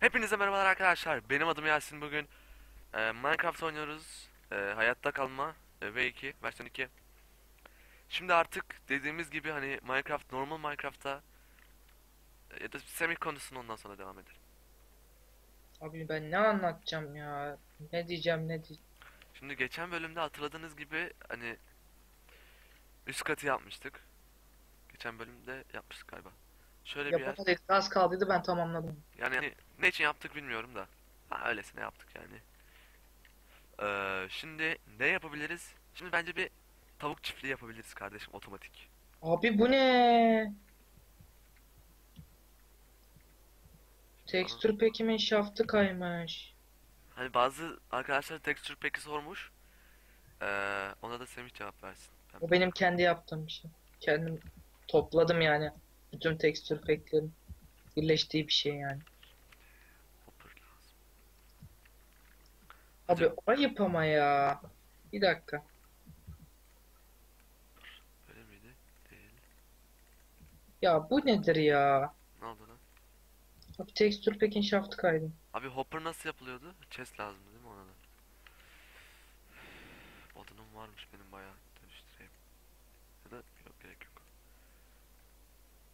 Hepinize merhabalar arkadaşlar. Benim adım Yasin. Bugün e, Minecraft oynuyoruz. E, hayatta kalma e, V2 versiyon 2. Şimdi artık dediğimiz gibi hani Minecraft normal Minecraft'ta e, ya da semih konusunu ondan sonra devam edelim. Abi ben ne anlatacağım ya? Ne diyeceğim ne diyeceğim? Şimdi geçen bölümde hatırladığınız gibi hani üst katı yapmıştık. Geçen bölümde yapmıştık galiba. Şöyle bir yer. Yapamadık. Az kaldıydı ben tamamladım. Yani hani ne için yaptık bilmiyorum da. Ha öylesine yaptık yani. Ee, şimdi ne yapabiliriz? Şimdi bence bir tavuk çiftliği yapabiliriz kardeşim otomatik. Abi bu ne? Tekstür pekimin şaftı kaymış. Hani bazı arkadaşlar texture pack'i sormuş. Ee, ona da Semih cevap versin. Ben- O benim kendi yaptığım bir şey. Kendim topladım yani. Bütün tekstür peklerin birleştiği bir şey yani. Lazım. Abi ayıp ama ya. Bir dakika. Öyle miydi? Değil. Ya bu nedir ya? Ne oldu lan? Abi tekstür pekin şaftı kaydı. Abi hopper nasıl yapılıyordu? Chest lazımdı değil mi ona da? Odunum varmış benim bayağı. Dönüştüreyim. Ya da yok gerek yok.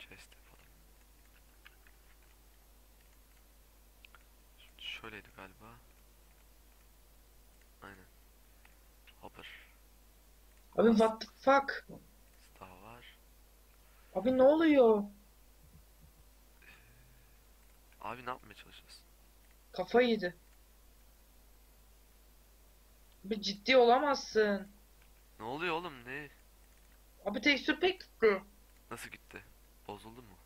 Chest yapalım. Şimdi şöyleydi galiba. Aynen. Hopper. Abi what the fuck? Daha var. Abi ne oluyor? Abi ne yapmaya çalışıyorsun? Kafa yedi. Abi ciddi olamazsın. Ne oluyor oğlum ne? Abi tekstür pek gitti. Nasıl gitti? Bozuldu mu?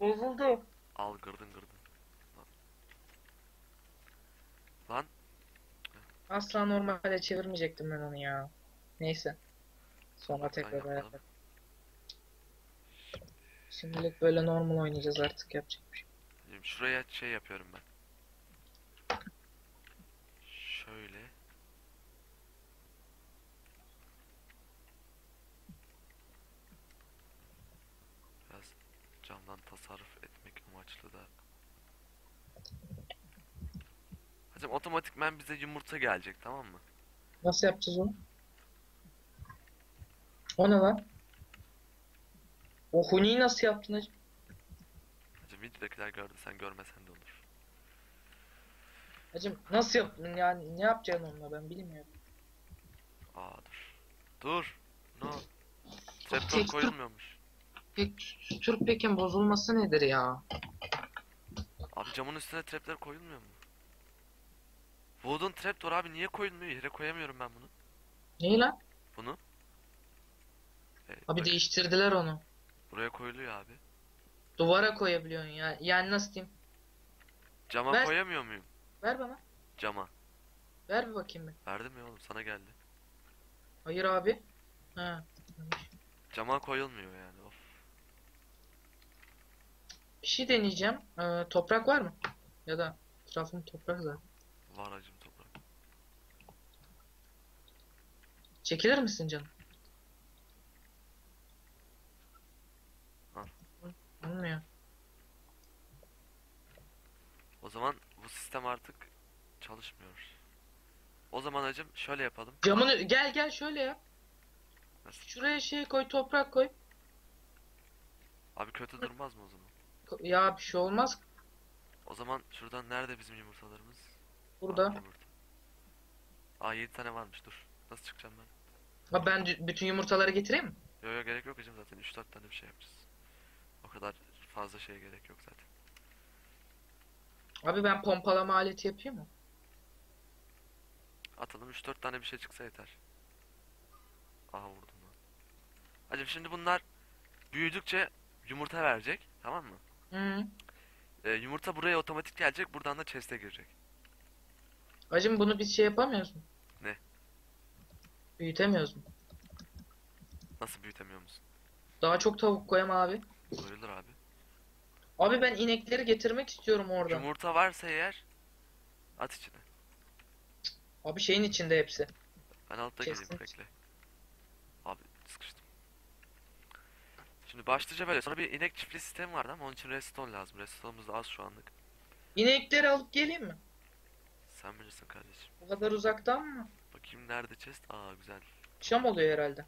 Bozuldu. Al gırdın gırdın. Lan. Asla normale çevirmeyecektim ben onu ya. Neyse. Sonra tekrar ayarlarım. Şimdilik böyle normal oynayacağız artık yapacak bir şey. Şuraya şey yapıyorum ben. Şöyle. Hacım otomatikmen bize yumurta gelecek tamam mı? Nasıl yapacağız onu? O ne lan? O huniyi nasıl yaptın hacı? Hacım videodakiler gördü sen görmesen de olur. Hacım nasıl yaptın yani ne yapacaksın onunla ben bilmiyorum. Aa dur. Dur. No. Trapdoor koyulmuyormuş. Pek Türk pekin bozulması nedir ya? Abi camın üstüne trapler koyulmuyor mu? Wooden trapdoor abi niye koyulmuyor? Yere koyamıyorum ben bunu. Neyi lan? Bunu. Evet, Abi bak, değiştirdiler onu. buraya koyuluyor abi. Duvara koyabiliyorsun ya. Yani nasıl diyeyim? Cama Ver. koyamıyor muyum? Ver bana. Cama. Ver bir bakayım bir. Verdim ya oğlum sana geldi. Hayır abi. Ha. Cama koyulmuyor yani. Of. Bir şey deneyeceğim. Ee, toprak var mı? Ya da etrafım toprak zaten. Var acım toprak. Çekilir misin canım? Olmuyor. O zaman bu sistem artık çalışmıyor. O zaman acım şöyle yapalım. Camını gel gel şöyle yap. Nasıl? Şuraya şey koy toprak koy. Abi kötü durmaz mı o zaman? Ya bir şey olmaz. O zaman şuradan nerede bizim yumurtalarımız? Burada. Aa, yumurta. Aa 7 tane varmış dur. Nasıl çıkacağım ben? Ha ben bütün yumurtaları getireyim mi? Yo yo gerek yok hocam zaten 3-4 tane bir şey yapacağız. O kadar fazla şeye gerek yok zaten. Abi ben pompalama aleti yapayım mı? Atalım 3-4 tane bir şey çıksa yeter. Aha vurdum lan. Hacım şimdi bunlar büyüdükçe yumurta verecek tamam mı? Hı. Ee, yumurta buraya otomatik gelecek buradan da chest'e girecek. Hacım bunu biz şey yapamıyoruz mu? Büyütemiyoruz mu? Nasıl büyütemiyor musun? Daha çok tavuk koyam abi. Koyulur abi. Abi ben inekleri getirmek istiyorum oradan. Yumurta varsa eğer at içine. Abi şeyin içinde hepsi. Ben altta geleyim bekle. Abi sıkıştım. Şimdi başlıca böyle. Sonra bir inek çiftliği sistemi vardı ama onun için redstone lazım. Redstone'umuz da az şu anlık. İnekleri alıp geleyim mi? Sen bilirsin kardeşim. Bu kadar uzaktan mı? Bakayım nerede chest? Aa güzel. Akşam oluyor herhalde.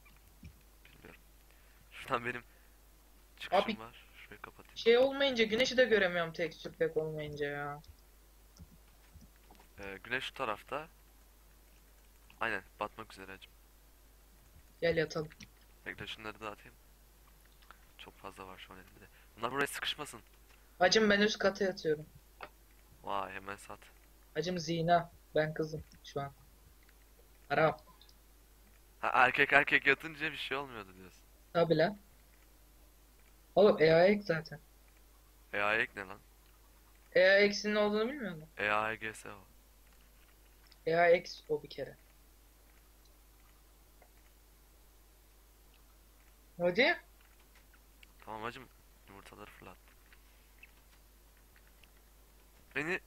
Bilmiyorum. Şuradan benim çıkışım Abi- var. Şurayı kapatayım. Şey olmayınca güneşi de göremiyorum tekstür pek olmayınca ya. Ee, güneş şu tarafta. Aynen batmak üzere hacım. Gel yatalım. Bekle şunları da atayım. Çok fazla var şu an elimde. Bunlar buraya sıkışmasın. Hacım ben üst kata yatıyorum. Vay hemen sat. Hacım Zina. Ben kızım şu an. Arap. Ha, erkek erkek yatınca bir şey olmuyordu diyorsun. Tabi lan. Oğlum EAX zaten. EAX ne lan? EAX'in ne olduğunu bilmiyor musun? EAGS o. EAX o bir kere. Hadi. Tamam hacım yumurtaları fırlat. Beni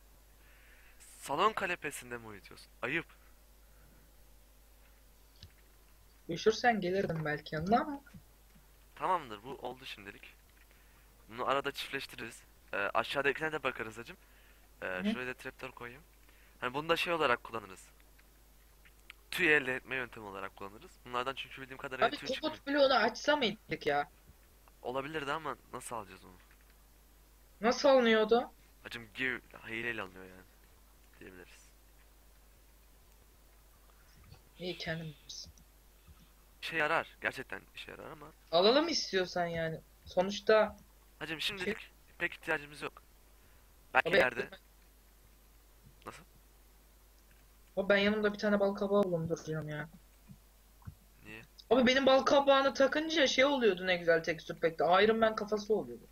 salon kanepesinde mi uyutuyorsun? Ayıp. Üşürsen gelirdim belki yanına ama. Tamamdır bu oldu şimdilik. Bunu arada çiftleştiririz. Ee, aşağıdakine de bakarız hacım. Ee, Hı. şuraya da trapdoor koyayım. Hani bunu da şey olarak kullanırız. Tüy elde etme yöntemi olarak kullanırız. Bunlardan çünkü bildiğim kadarıyla Abi tüy çıkmıyor. komut bloğunu açsa mıydık ya? Olabilirdi ama nasıl alacağız onu? Nasıl alınıyordu? Hacım give hileyle alınıyor yani. Diyebiliriz. İyi bilirsin. İşe yarar. Gerçekten işe yarar ama. Alalım istiyorsan yani. Sonuçta Hacım şimdilik pek ihtiyacımız yok. Belki Abi, ileride. Nasıl? Abi ben yanımda bir tane bal kabağı bulunduracağım ya. Niye? Abi benim bal kabağını takınca şey oluyordu ne güzel tekstür pekte. Iron Man kafası oluyordu.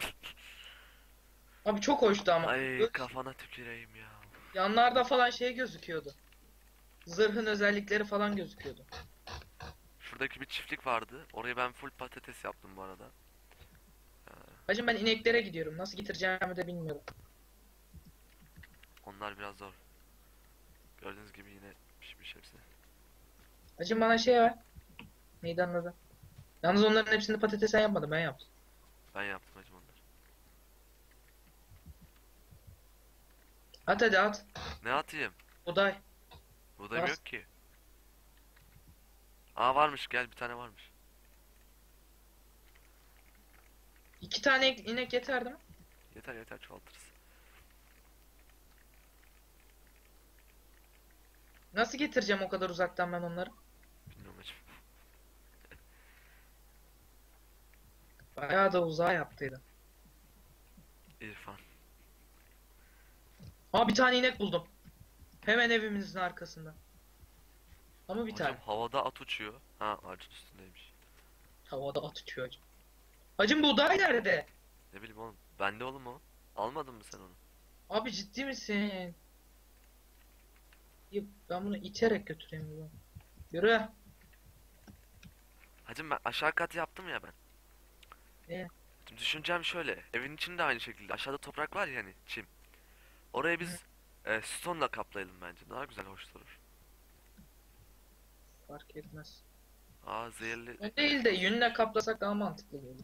Abi çok hoştu ama. Ay Böyle kafana tüküreyim ya. yanlarda falan şey gözüküyordu. Zırhın özellikleri falan gözüküyordu. Şuradaki bir çiftlik vardı. Oraya ben full patates yaptım bu arada. Hacım ben ineklere gidiyorum. Nasıl getireceğimi de bilmiyorum. Onlar biraz zor. Gördüğünüz gibi yine pişmiş hepsi. Hacım bana şey ver. Neydi anladı? Yalnız onların hepsini patates sen yapmadın ben yaptım. Ben yaptım hacım onları. At hadi at. Ne atayım? Buğday. Buğdayım Bas. yok ki. Aa varmış gel bir tane varmış. İki tane inek yeterdi mi? Yeter yeter çoğaltırız. Nasıl getireceğim o kadar uzaktan ben onları? Bilmiyorum hacım. Bayağı da uzağa yaptıydı. İrfan. Aa bir tane inek buldum. Hemen evimizin arkasında. Ama bir Hocam tane. havada at uçuyor. Ha ağacın üstündeymiş. Havada at uçuyor hacım. Hacım buğday nerede? Ne bileyim oğlum. Bende oğlum o. Almadın mı sen onu? Abi ciddi misin? Ya ben bunu iterek götüreyim bunu. Yürü. Hacım ben aşağı kat yaptım ya ben. Ne? Şimdi düşüncem şöyle. Evin içinde aynı şekilde. Aşağıda toprak var ya hani çim. Oraya biz e, stone'la kaplayalım bence. Daha güzel hoş durur. Fark etmez. Aa zehirli O değil de yünle kaplasak daha mantıklı böyle.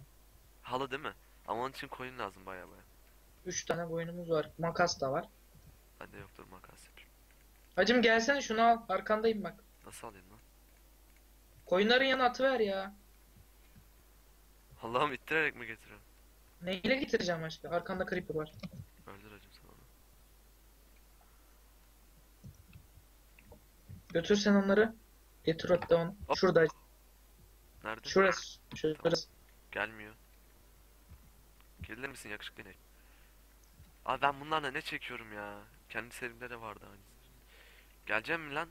halı değil mi? Ama onun için koyun lazım baya baya. Üç tane boynumuz var. Makas da var. Bende yoktur makas yapayım. Hacım gelsene şunu al. Arkandayım bak. Nasıl alayım lan? Koyunların yanına atıver ya. Allah'ım ittirerek mi getiriyorum? Neyle getireceğim başka? Arkanda creeper var. Öldür hacım sen onu. Götür sen onları. Getir hatta onu. Hop. Şurada. Nerede? Şurası. Şurası. Gelmiyor. Gelir misin yakışıklı inek? Abi ben bunlarla ne çekiyorum ya? Kendi serimde de vardı aynısı. Geleceğim mi lan?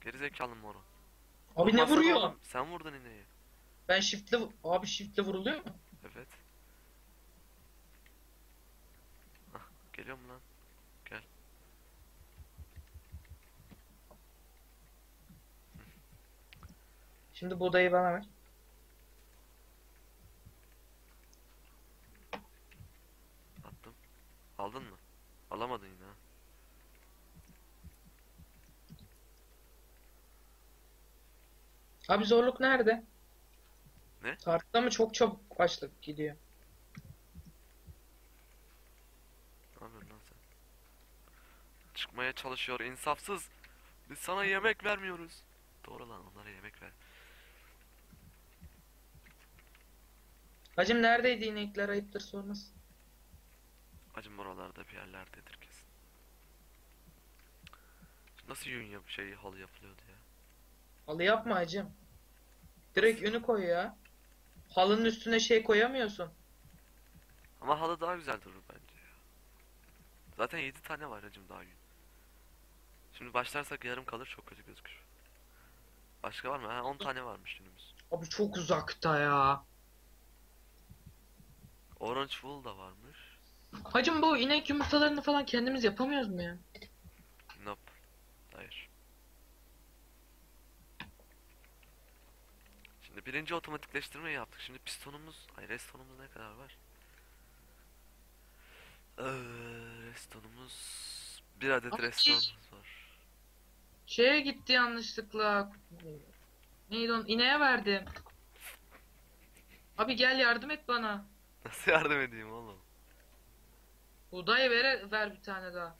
Gerizekalı onu? Abi ne vuruyor? Sen vurdun ineği. Ben shift'le abi shift'le vuruluyor mu? Evet. Geliyor mu lan? Gel. Şimdi buğdayı bana ver. Attım. Aldın mı? Alamadın yine ha. Abi zorluk nerede? Ne? Tartıda mı çok çabuk açlık gidiyor. Ne yapıyorsun lan sen? çıkmaya çalışıyor. İnsafsız. Biz sana yemek vermiyoruz. Doğru lan onlara yemek ver. Hacım neredeydi inekler ayıptır sorması. Acım oralarda bir yerlerdedir kesin. Nasıl yün yap şey halı yapılıyordu ya? Halı yapma hacım. Direkt ünü koy ya. Halının üstüne şey koyamıyorsun. Ama halı daha güzel durur bence ya. Zaten 7 tane var hacım daha yün. Şimdi başlarsak yarım kalır çok kötü gözükür. Başka var mı? Ha 10 tane varmış yünümüz. Abi çok uzakta ya. Orange wool da varmış. Hacım bu inek yumurtalarını falan kendimiz yapamıyoruz mu ya? Nope. Hayır. Şimdi birinci otomatikleştirmeyi yaptık. Şimdi pistonumuz, ay restonumuz ne kadar var? Ee, restonumuz bir adet Abi restonumuz var. Şeye gitti yanlışlıkla. Neydi onun? İneğe verdim. Abi gel yardım et bana. Nasıl yardım edeyim oğlum? Buğday ver, ver bir tane daha.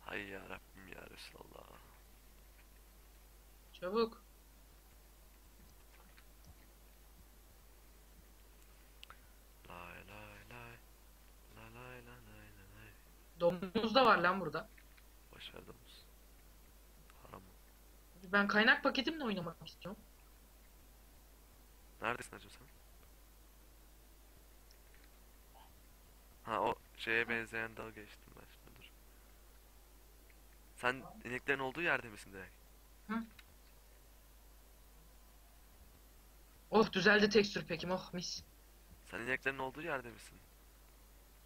Hay ya Rabbim ya Resulallah. Çabuk. Lay lay lay. Lay lay lay lay lay. Domuz da var lan burada. Domuz. Haram. Ben kaynak paketimle oynamak istiyorum. Neredesin hacım sen? Ha o şeye benzeyen dağı geçtim ben şimdi dur. Sen ineklerin olduğu yerde misin direkt? Oh düzeldi tekstür pekim oh mis. Sen ineklerin olduğu yerde misin?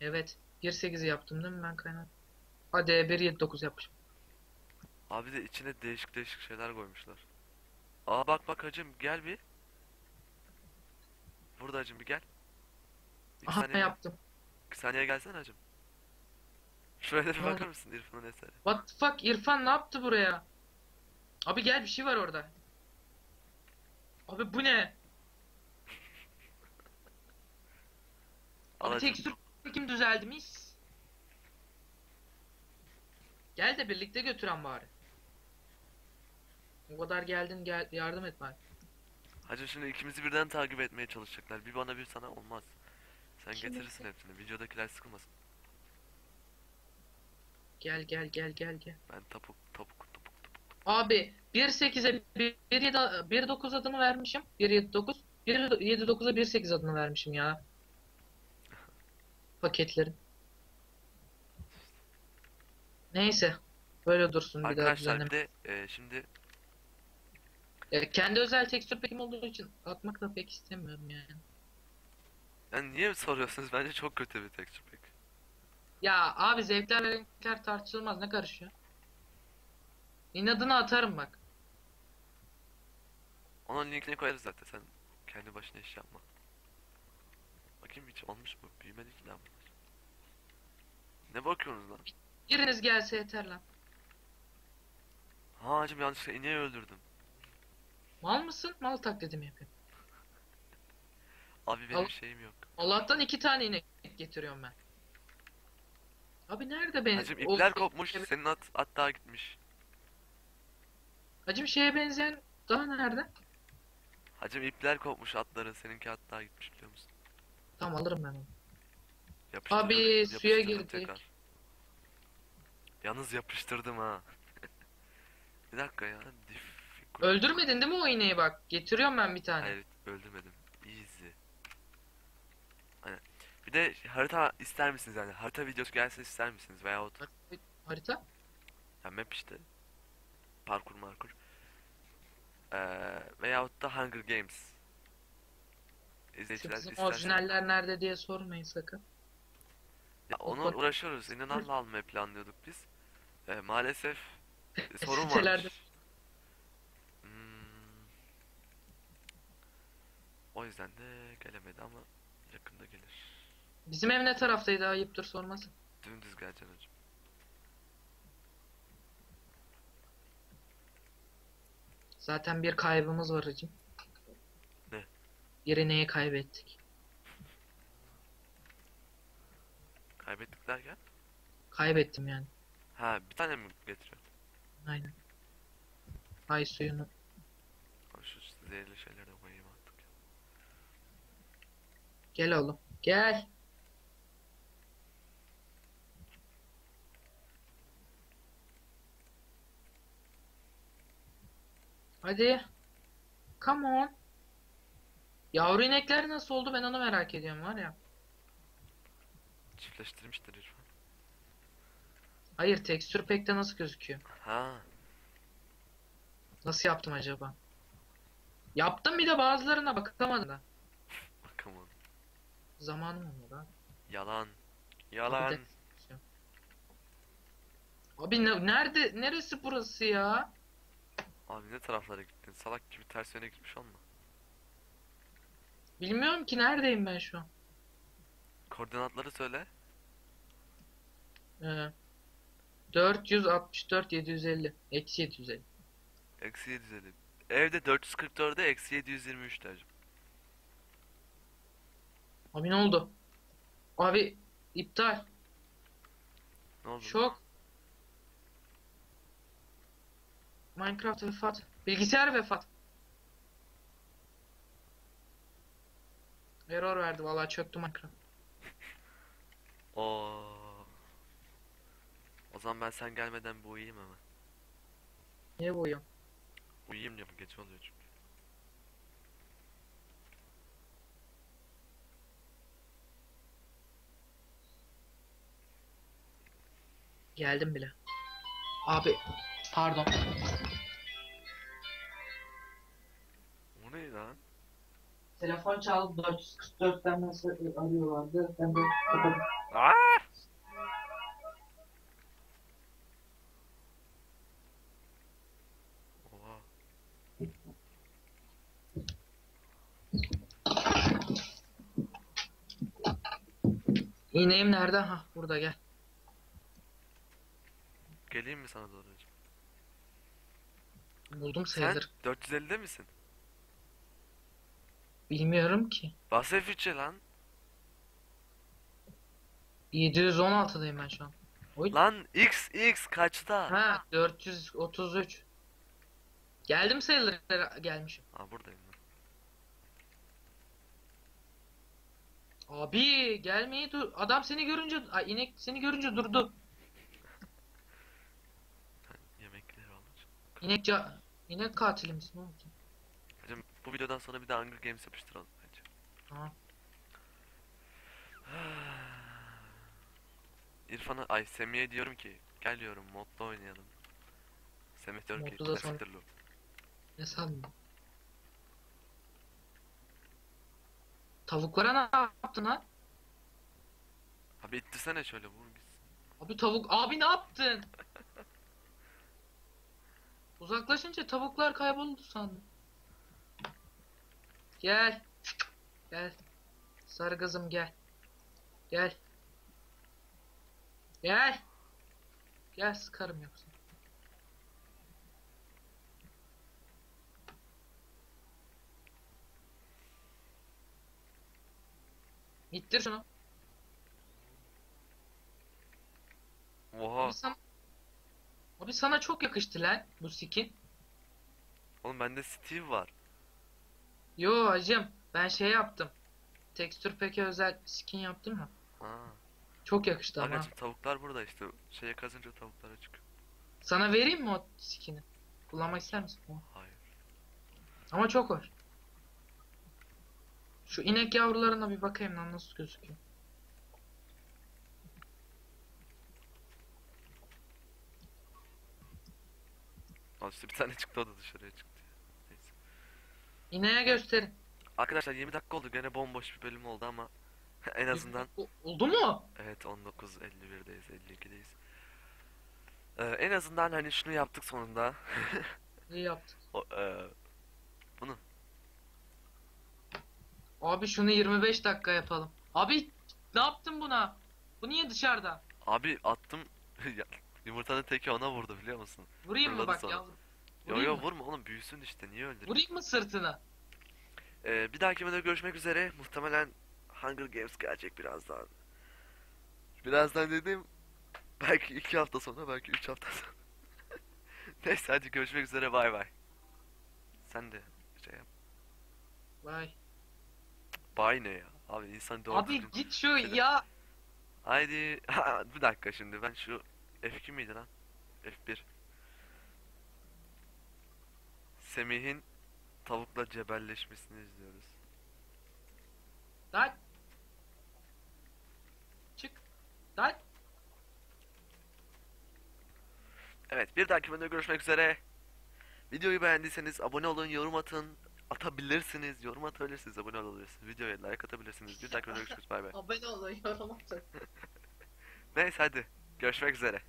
Evet. 1.8'i yaptım değil mi ben kaynak? Hadi 1.7.9 yapmışım. Abi de içine değişik değişik şeyler koymuşlar. Aa bak bak hacım gel bir. Burada hacım bir gel. İki Aha saniye, yaptım. Saniye gelsene hacım. Şuraya bir bakar mısın İrfan'ın eseri? What the fuck İrfan ne yaptı buraya? Abi gel bir şey var orada. Abi bu ne? Abi tekstür pekim düzeldi mis. Gel de birlikte götüren bari. O kadar geldin gel yardım et bari. Hacım şimdi ikimizi birden takip etmeye çalışacaklar. Bir bana bir sana olmaz. Sen Kim getirirsin hepsini. Videodakiler sıkılmasın. Gel gel gel gel gel. Ben tapuk tapuk tapuk tapuk. Abi 1.8'e 1.7 1.9 adını vermişim. 1.7.9 1.7.9'a 1.8 adını vermişim ya. Paketlerin. Neyse. Böyle dursun bir daha Arkadaşlar düzenleme. bir de e, şimdi E, kendi özel tekstür pekim olduğu için atmak da pek istemiyorum yani. Yani niye soruyorsunuz? Bence çok kötü bir texture pack. Ya abi zevkler ve renkler tartışılmaz ne karışıyor? İnadına atarım bak. Onun linkini koyarız zaten. Sen kendi başına iş yapma. Bakayım hiç olmuş mu? Büyümedi ki lan bunlar. Ne bakıyorsunuz lan? Biriniz gelse yeter lan. Ha hacım yanlışlıkla ineği öldürdüm. Mal mısın? Mal taklidimi yapıyorum. Abi benim Al. şeyim yok. Allah'tan iki tane inek getiriyorum ben. Abi nerede benim? Hacım ipler kopmuş. Senin at, at daha gitmiş. Hacım şeye benzeyen daha nerede? Hacım ipler kopmuş atların. Seninki at daha gitmiş biliyor musun? Tamam alırım ben onu. Yapıştırdım, Abi, suya yapıştırdım girdik. tekrar. Yalnız yapıştırdım ha. bir dakika ya. Öldürmedin değil mi o ineği bak? Getiriyorum ben bir tane. Hayır öldürmedim. Easy. Aynen. Bir de harita ister misiniz yani? Harita videosu gelsin ister misiniz? Veyahut Harita? ya map işte. Parkur markur. Ee, veyahut da Hunger Games. Şu İzleyiciler bizim isterse. orijinaller nerede diye sormayın sakın. Ya onu Bak- uğraşıyoruz. İnananla almayı planlıyorduk biz. Ee, maalesef sorun varmış. Hmm. O yüzden de gelemedi ama yakında gelir. Bizim ev ne taraftaydı ayıptır sorması. Dümdüz geleceksin hocam. Zaten bir kaybımız var hacım. Ne? Bir ineği kaybettik. Kaybettik derken? Kaybettim yani. Ha bir tane mi getiriyor? Aynen. Ay suyunu. Abi Şu zehirli şeyleri de koyayım artık. Gel oğlum. Gel. Hadi. Come on. Yavru inekler nasıl oldu ben onu merak ediyorum var ya. Çiftleştirmiştir İrfan. Hayır tekstür pekte nasıl gözüküyor? Ha. Nasıl yaptım acaba? Yaptım bir de bazılarına bakamadım da. Bakalım. Zamanım olmadı ha. Yalan. Yalan. Abi ne- nerede neresi burası ya? Abi ne taraflara gittin? Salak gibi ters yöne gitmiş olma. Bilmiyorum ki neredeyim ben şu an. Koordinatları söyle. Ee, 464 750 eksi 750. Eksi 750. Evde 444'e eksi 723 derece. Abi ne oldu? Abi iptal. Ne oldu? Şok. Minecraft vefat. Bilgisayar vefat. Error verdi vallahi çöktü Minecraft. Oo. O zaman ben sen gelmeden bir uyuyayım hemen. Niye bu uyuyor? Uyuyayım diyorum gece oluyor çünkü. Geldim bile. Abi pardon. O ne lan? Telefon çaldı 444'ten mesaj arıyorlardı. Ben de kapadım. Aa! Oha. İğneyim nerede? Ha burada gel. Geleyim mi sana doğru? Buldum Sen sayılır. 450'de misin? Bilmiyorum ki. Bahsefiçe lan. 716'dayım ben şu an. Oy. Lan X X kaçta? Ha 433. Geldim sayılır gelmişim. Ha buradayım lan. Abi gelmeyi dur. Adam seni görünce ay inek seni görünce durdu. Yemekleri alacağım. İnek ca inek katili misin ne oldu? Hacım bu videodan sonra bir de Hunger Games yapıştıralım bence. Tamam. İrfan'a ay Semih'e diyorum ki gel diyorum modda oynayalım. Semih diyor ki Modda da sonra- "Siktir lan." Ne sandın? Tavuklara ne yaptın ha? Abi ittirsene şöyle vur gitsin. Abi tavuk abi ne yaptın? Uzaklaşınca tavuklar kayboldu sandım. Gel. Gel. Sarı kızım gel. Gel. Gel. Gel sıkarım yoksa. İttir şunu. Oha. Sana, abi sana çok yakıştı lan bu skin. Oğlum bende Steve var. Yo hacım ben şey yaptım. Tekstür peki özel skin yaptım mı? Ha. Çok yakıştı ama. Agacım tavuklar burada işte. Şeye kazınca tavuklara çıkıyor. Sana vereyim mi o skin'i? Kullanmak ister misin? Hayır. Ama çok hoş. Şu inek yavrularına bir bakayım lan nasıl gözüküyor. İşte bir tane çıktı o da dışarıya çıktı. Neyse. İneğe gösterin. Arkadaşlar 20 dakika oldu gene bomboş bir bölüm oldu ama en azından O- oldu mu? evet 19.51'deyiz 52'deyiz. Ee, en azından hani şunu yaptık sonunda. İyi yaptık. O, e, Abi şunu 25 dakika yapalım. Abi ne yaptın buna? Bu niye dışarıda? abi attım yumurtanın teki ona vurdu biliyor musun? Vurayım mı Fırladı bak sonra. yavrum? Yo Vurayım yo mı? vurma oğlum büyüsün işte niye öldürüyorsun? Vurayım mı sırtına? Ee, bir dahaki videoda görüşmek üzere. Muhtemelen Hunger Games gelecek birazdan. Birazdan dedim Belki iki hafta sonra, belki üç hafta sonra. Neyse hadi görüşmek üzere bay bay. Sen de şey yap. Vay. Bay ne ya? Abi insan doğru Abi düzgün- git şu ya. Haydi. Ha, bir dakika şimdi ben şu F2 miydi lan? F1. Semih'in tavukla cebelleşmesini izliyoruz. Lan. Çık. Lan. Evet bir dahaki bölümde görüşmek üzere. Videoyu beğendiyseniz abone olun, yorum atın. Atabilirsiniz, yorum atabilirsiniz, abone olabilirsiniz. Videoya like atabilirsiniz. Bir dahaki bölümde görüşürüz. Bay bay. Abone olun yorum atın. Neyse hadi. Görüşmek üzere.